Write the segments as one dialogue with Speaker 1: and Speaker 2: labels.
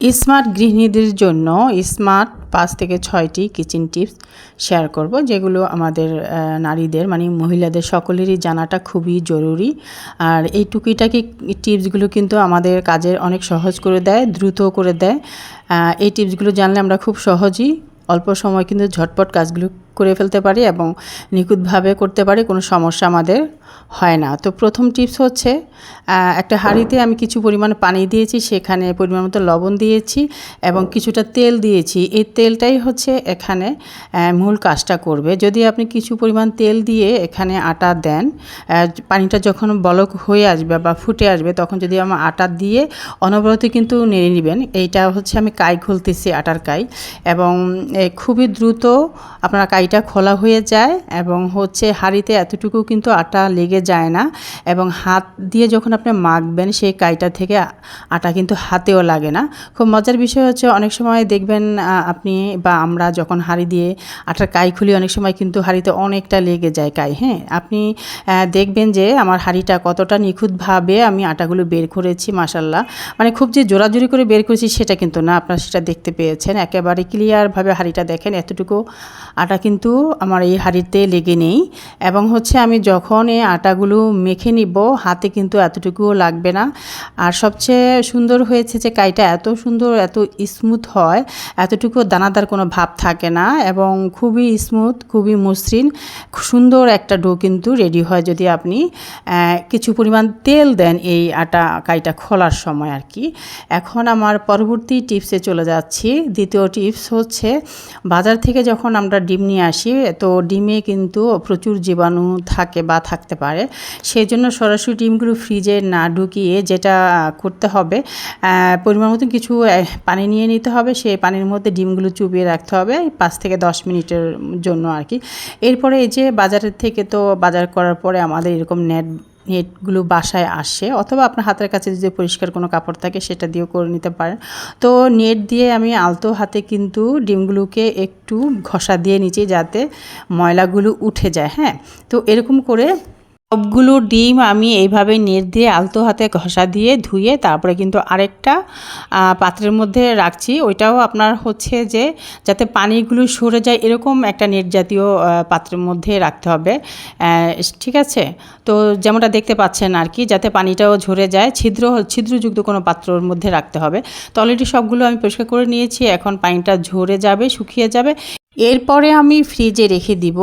Speaker 1: Smart গৃহিণীদের জন্য smart পাঁচ থেকে ছয়টি কিচেন টিপস শেয়ার করব, যেগুলো আমাদের নারীদের মানে মহিলাদের সকলেরই জানাটা খুবই জরুরি। আর এই টুকিটাকি টিপসগুলো কিন্তু আমাদের কাজের অনেক সহজ করে দেয় দ্রুত করে দেয়। এই টিপসগুলো জানলে আমরা খুব সহজই অল্প সময় কিন্তু ঝটপট কাজগুলো করে ফেলতে পারি এবং নিখুঁতভাবে করতে পারি, কোনো সমস্যা আমাদের হয় না। তো প্রথম টিপস হচ্ছে একটা হাঁড়িতে আমি কিছু পরিমাণ পানি দিয়েছি, সেখানে পরিমাণ মতো লবণ দিয়েছি এবং কিছুটা তেল দিয়েছি। এই তেলটাই হচ্ছে এখানে মূল কাজটা করবে। যদি আপনি কিছু পরিমাণ তেল দিয়ে এখানে আটা দেন পানিটা যখন বলক হয়ে আসবে বা ফুটে আসবে, তখন যদি আমার আটা দিয়ে অনবরত কিন্তু নেড়ে নেবেন, এইটা হচ্ছে আমি কাই খুলতেছি আটার কাই এবং খুবই দ্রুত আপনার কাইটা খোলা হয়ে যায় এবং হচ্ছে হাঁড়িতে এতটুকু কিন্তু আটা লেগে যায় না এবং হাত দিয়ে যখন আপনি মাখবেন সেই কাইটা থেকে আটা কিন্তু হাতেও লাগে না। খুব মজার বিষয় হচ্ছে অনেক সময় দেখবেন আপনি বা আমরা যখন হাঁড়ি দিয়ে আটার কাই খুলি অনেক সময় কিন্তু হাঁড়িতে অনেকটা লেগে যায় কাই হ্যাঁ? আপনি দেখবেন যে আমার হাঁড়িটা কতটা নিখুঁতভাবে আমি আটাগুলো বের করেছি মাসাল্লাহ মানে খুব যে জোরাজুরি করে বের করেছি সেটা কিন্তু না, আপনারা সেটা দেখতে পেয়েছেন। একেবারে ক্লিয়ারভাবে হাঁড়িটা দেখেন, এতটুকু আটা কিন্তু আমার এই হাঁড়িতে লেগে নেই এবং হচ্ছে আমি যখন এই আটাগুলো মেখে নিব, হাতে কিন্তু এতটুকুও লাগবে না। আর সবচেয়ে সুন্দর হয়েছে যে কাইটা এত সুন্দর, এত স্মুথ হয়, এতটুকু দানাদার কোনো ভাব থাকে না এবং খুবই স্মুথ, খুবই মসৃণ, সুন্দর একটা ডো কিন্তু রেডি হয় যদি আপনি কিছু পরিমাণ তেল দেন এই আটা, কাইটা খোলার সময় আর কি। এখন আমার পরবর্তী টিপসে চলে যাচ্ছি। দ্বিতীয় টিপস হচ্ছে, বাজার থেকে যখন আমরা ডিম নিয়ে আসি তো ডিমে কিন্তু প্রচুর জীবাণু থাকে বা থাকতে পারে। সেই জন্য সরাসরি ডিমগুলো ফ্রিজে না ঢুকিয়ে যেটা করতে হবে পরিমাণ মতন কিছু পানি নিয়ে নিতে হবে। সেই পানির মধ্যে ডিমগুলো চুবিয়ে রাখতে হবে পাঁচ থেকে দশ মিনিটের জন্য আর কি এরপরে এই যে বাজারের থেকে তো বাজার করার পরে আমাদের এরকম নেট নেটগুলো বাসায় আসে, অথবা আপনার হাতের কাছে যদি পরিষ্কার কোনো কাপড় থাকে সেটা দিয়েও করে নিতে পারেন। তো নেট দিয়ে আমি আলতো হাতে কিন্তু ডিমগুলোকে একটু ঘষা দিয়ে নিচে যাতে ময়লাগুলো উঠে যায় হ্যাঁ? তো এরকম করে সবগুলো ডিম আমি এইভাবে নেট দিয়ে আলতো হাতে ঘষা দিয়ে ধুয়ে তারপরে কিন্তু আরেকটা পাত্রের মধ্যে রাখছি। ওইটাও আপনার হচ্ছে যে যাতে পানিগুলো সরে যায় এরকম একটা নেট জাতীয় পাত্রের মধ্যে রাখতে হবে। ঠিক আছে? তো যেমনটা দেখতে পাচ্ছেন আর কি, যাতে পানিটাও ঝরে যায়, ছিদ্র, ছিদ্রযুক্ত কোনো পাত্রর মধ্যে রাখতে হবে। তো অলরেডি সবগুলো আমি পরিষ্কার করে নিয়েছি, এখন পানিটা ঝরে যাবে, শুকিয়ে যাবে। এরপরে আমি ফ্রিজে রেখে দিব।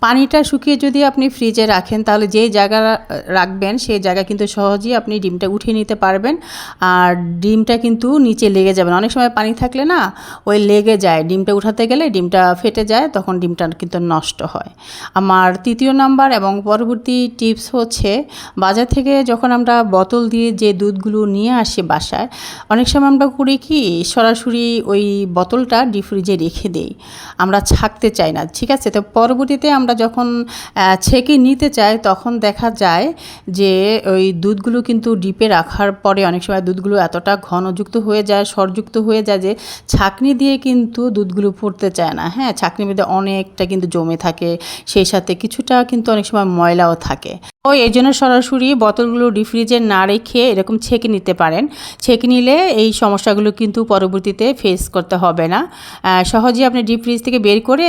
Speaker 1: পানিটা শুকিয়ে যদি আপনি ফ্রিজে রাখেন, তাহলে যে জায়গা রাখবেন সেই জায়গা কিন্তু সহজেই আপনি ডিমটা উঠিয়ে নিতে পারবেন। আর ডিমটা কিন্তু নিচে লেগে যাবে। অনেক সময় পানি থাকলে না, ওই লেগে যায়। ডিমটা উঠাতে গেলে ডিমটা ফেটে যায়, তখন ডিমটা কিন্তু নষ্ট হয়। আমার তৃতীয় নাম্বার এবং পরবর্তী টিপস হচ্ছে, বাজার থেকে যখন আমরা বোতল দিয়ে যে দুধগুলো নিয়ে আসি বাসায়, অনেক সময় আমরা করি কি, সরাসরি ওই বোতলটা ডিপ ফ্রিজে রেখে দেই। আমরা ছাকতে চাই না, ঠিক আছে? তো পরবর্তীতে আমরা যখন ছেঁকে নিতে চাই, তখন দেখা যায় যে ওই দুধগুলো কিন্তু ডিপে রাখার পরে অনেক সময় দুধগুলো এতটা ঘনযুক্ত হয়ে যায়, সরযুক্ত হয়ে যায় যে ছাকনি দিয়ে কিন্তু দুধগুলো পড়তে চায় না। হ্যাঁ ছাকনির মধ্যে অনেকটা কিন্তু জমে থাকে, সেই সাথে কিছুটা কিন্তু অনেক সময় ময়লাও থাকে। তো এই জন্য সরাসরি বোতলগুলো ডিফ্রিজে না রেখে এরকম ছেঁকে নিতে পারেন। ছেঁকে নিলে এই সমস্যাগুলো কিন্তু পরবর্তীতে ফেস করতে হবে না। আহ, সহজেই আপনি ডিপ ফ্রিজ থেকে বের করে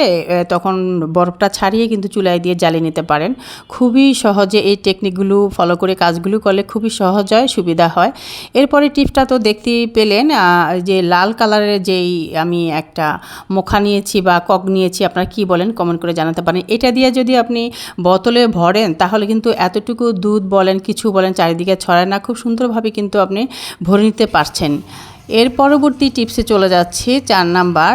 Speaker 1: তখন বরফটা ছাড়িয়ে কিন্তু চুলায় দিয়ে জ্বালিয়ে নিতে পারেন। খুবই সহজে এই টেকনিকগুলো ফলো করে কাজগুলো করলে খুবই সহজ হয় সুবিধা হয়। এরপরে টিপসটা তো দেখতেই পেলেন যে লাল কালারের যেই আমি একটা মোখা নিয়েছি বা কক নিয়েছি আপনারা কি বলেন কমেন্ট করে জানাতে পারেন। এটা দিয়ে যদি আপনি বোতলে ভরেন তাহলে কিন্তু এতটুকু দুধ বলেন, কিছু বলেন, চারিদিকে ছড়ায় না, খুব সুন্দরভাবে কিন্তু আপনি ভরে নিতে পারছেন। এর পরবর্তী টিপসে চলে যাচ্ছি, চার নাম্বার,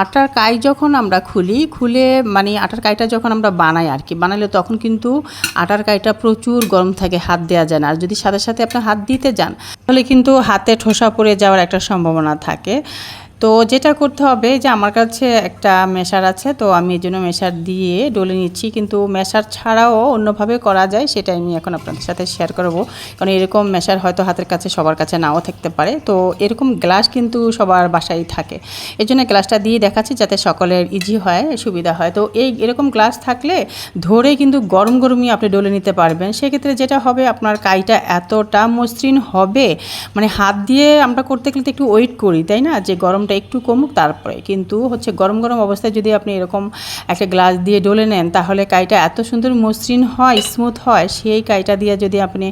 Speaker 1: আটার কাই যখন আমরা খুলি, খুলে মানে আটার কাইটা যখন আমরা বানাই আর কি, বানালে তখন কিন্তু আটার কাইটা প্রচুর গরম থাকে, হাত দেওয়া যায় না। আর যদি সাথে সাথে আপনি হাত দিতে যান, তাহলে কিন্তু হাতে ঠোসা পড়ে যাওয়ার একটা সম্ভাবনা থাকে। তো যেটা করতে হবে যে আমার কাছে একটা মেশার আছে, তো আমি এই জন্য মেশার দিয়ে ডলে নিচ্ছি। কিন্তু মেশার ছাড়াও অন্যভাবে করা যায়, সেটা আমি এখন আপনাদের সাথে শেয়ার করব। কারণ এরকম মেশার হয়তো হাতের কাছে, সবার কাছে নাও থাকতে পারে। তো এরকম গ্লাস কিন্তু সবার বাসায় থাকে। এই জন্য গ্লাসটা দিয়ে দেখাচ্ছি যাতে সকলের ইজি হয়, সুবিধা হয়। তো এই এরকম গ্লাস থাকলে ধরে কিন্তু গরম গরমই আপনি ডলে নিতে পারবেন। সেক্ষেত্রে যেটা হবে, আপনার কাইটা এতটা মসৃণ হবে মানে হাত দিয়ে আমরা করতে গেলে তো একটু ওয়েট করি, তাই না? যে গরমটা একটু কমুক তারপরে। কিন্তু হচ্ছে গরম গরম অবস্থায় যদি আপনি এরকম একটা গ্লাস দিয়ে ডলে নেন, তাহলে কাইটা এত সুন্দর মসৃণ হয়, স্মুথ হয়, সেই কাইটা দিয়ে যদি আপনি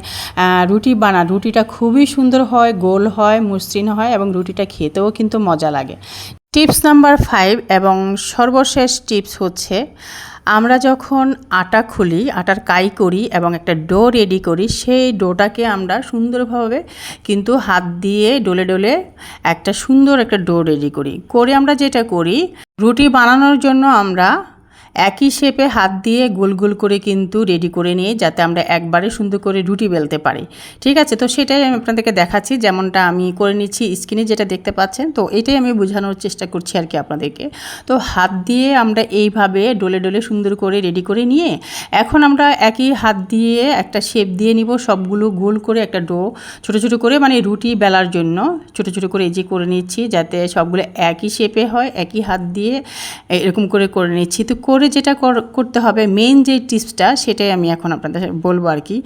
Speaker 1: রুটি বানান, রুটিটা খুবই সুন্দর হয়, গোল হয়, মসৃণ হয় এবং রুটিটা খেতেও কিন্তু মজা লাগে। টিপস নাম্বার ফাইভ এবং সর্বশেষ টিপস হচ্ছে, আমরা যখন আটা খুলি, আটার কাই করি এবং একটা ডো রেডি করি, সেই ডোটাকে আমরা সুন্দরভাবে কিন্তু হাত দিয়ে ডলে ডলে একটা সুন্দর একটা ডো রেডি করি। করে আমরা যেটা করি, রুটি বানানোর জন্য আমরা একই শেপে হাত দিয়ে গোল গোল করে কিন্তু রেডি করে নিয়ে যাতে আমরা একবারে সুন্দর করে রুটি বেলতে পারি। ঠিক আছে? তো সেটাই আমি আপনাদেরকে দেখাচ্ছি। যেমনটা আমি করে নিচ্ছি স্ক্রিনে যেটা দেখতে পাচ্ছেন। তো এটাই আমি বোঝানোর চেষ্টা করছি আর কি আপনাদেরকে। তো হাত দিয়ে আমরা এইভাবে ডলে ডলে সুন্দর করে রেডি করে নিয়ে এখন আমরা একই হাত দিয়ে একটা শেপ দিয়ে নিব সবগুলো গোল করে একটা ডো ছোট ছোট করে মানে রুটি বেলার জন্য ছোট ছোট করে এই যে করে নিচ্ছি যাতে সবগুলো একই শেপে হয়, একই হাত দিয়ে এরকম করে করে নিচ্ছি। তো করে যেটা কর- করতে হবে মেন যে টিপসটা সেটাই আমি এখন আপনাদের বলব আর কি।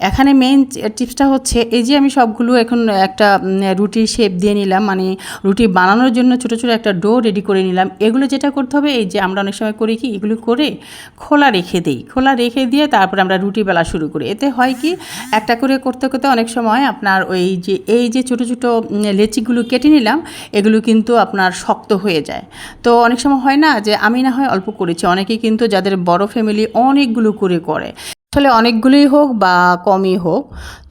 Speaker 1: এখানে মেন টিপসটা হচ্ছে, এই যে আমি সবগুলো এখন একটা রুটির শেপ দিয়ে নিলাম মানে রুটি বানানোর জন্য ছোটো ছোটো একটা ডো রেডি করে নিলাম। এগুলো যেটা করতে হবে, এই যে আমরা অনেক সময় করি কি, এগুলো করে খোলা রেখে দিই। খোলা রেখে দিয়ে তারপরে আমরা রুটি বেলা শুরু করি। এতে হয় কি, একটা করে করতে করতে অনেক সময় আপনার ওই যে, এই যে ছোটো ছোটো লেচিগুলো কেটে নিলাম, এগুলো কিন্তু আপনার শক্ত হয়ে যায়। তো অনেক সময় হয় না যে, আমি না হয় অল্প করেছি অনেকেই কিন্তু যাদের বড় ফ্যামিলি অনেকগুলো করে করে। আসলে অনেকগুলোই হোক বা কমই হোক,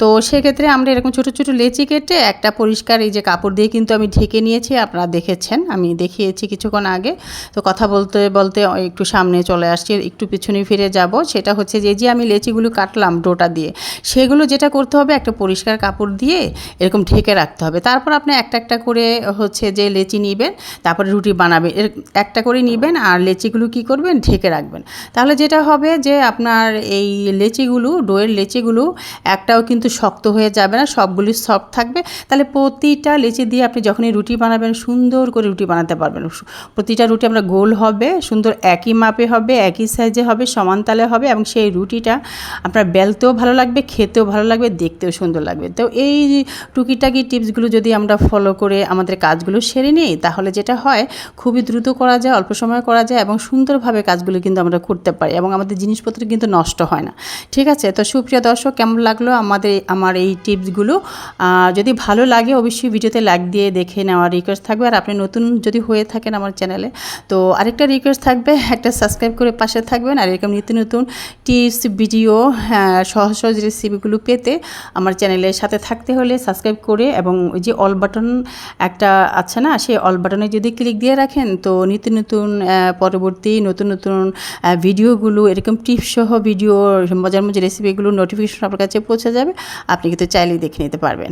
Speaker 1: তো সেক্ষেত্রে আমরা এরকম ছোটো ছোটো লেচি কেটে একটা পরিষ্কার এই যে কাপড় দিয়ে কিন্তু আমি ঢেকে নিয়েছি, আপনারা দেখেছেন, আমি দেখিয়েছি কিছুক্ষণ আগে, তো কথা বলতে বলতে একটু সামনে চলে আসছি, একটু পিছনে ফিরে যাব, সেটা হচ্ছে যে যে আমি লেচিগুলো কাটলাম ডোটা দিয়ে, সেগুলো যেটা করতে হবে একটা পরিষ্কার কাপড় দিয়ে এরকম ঢেকে রাখতে হবে, তারপর আপনি একটা একটা করে হচ্ছে যে লেচি নিবেন, তারপরে রুটি বানাবেন, এর একটা করে নিবেন আর লেচিগুলো কি করবেন, ঢেকে রাখবেন, তাহলে যেটা হবে যে আপনার এই লেচিগুলো, ডোয়ের লেচিগুলো একটাও কিন্তু শক্ত হয়ে যাবে না, সবগুলি সফট থাকবে। তাহলে প্রতিটা লেচি দিয়ে আপনি যখনই রুটি বানাবেন, সুন্দর করে রুটি বানাতে পারবেন। প্রতিটা রুটি আমরা গোল হবে, সুন্দর একই মাপে হবে, একই সাইজে হবে, সমান তালে হবে এবং সেই রুটিটা আপনার বেলতেও ভালো লাগবে, খেতেও ভালো লাগবে, দেখতেও সুন্দর লাগবে। তো এই টুকিটাকি টিপসগুলো যদি আমরা ফলো করে আমাদের কাজগুলো সেরে নিই, তাহলে যেটা হয়, খুবই দ্রুত করা যায়, অল্প সময় করা যায় এবং সুন্দরভাবে কাজগুলো কিন্তু আমরা করতে পারি এবং আমাদের জিনিসপত্র কিন্তু নষ্ট হয় না। ঠিক আছে? তো সুপ্রিয় দর্শক কেমন লাগল আমাদের আমার এই টিপসগুলো? যদি ভালো লাগে অবশ্যই ভিডিওতে লাইক দিয়ে দেখে নেওয়ার রিকোয়েস্ট থাকবে। আর আপনি নতুন যদি হয়ে থাকেন আমার চ্যানেলে তো আরেকটা রিকোয়েস্ট থাকবে একটা সাবস্ক্রাইব করে পাশে থাকবেন। আর এরকম নিত্য নতুন টিপস ভিডিও হ্যাঁ, সহজ সহজ রেসিপিগুলো পেতে আমার চ্যানেলের সাথে থাকতে হলে সাবস্ক্রাইব করে এবং যে অল বাটন একটা আছে না সেই অল বাটনে যদি ক্লিক দিয়ে রাখেন তো নিত্য নতুন পরবর্তী নতুন নতুন ভিডিওগুলো এরকম টিপস সহ ভিডিও মজার মজার রেসিপিগুলো নোটিফিকেশন আপনার কাছে পৌঁছে যাবে। আপনি কিন্তু চাইলেই দেখে নিতে পারবেন।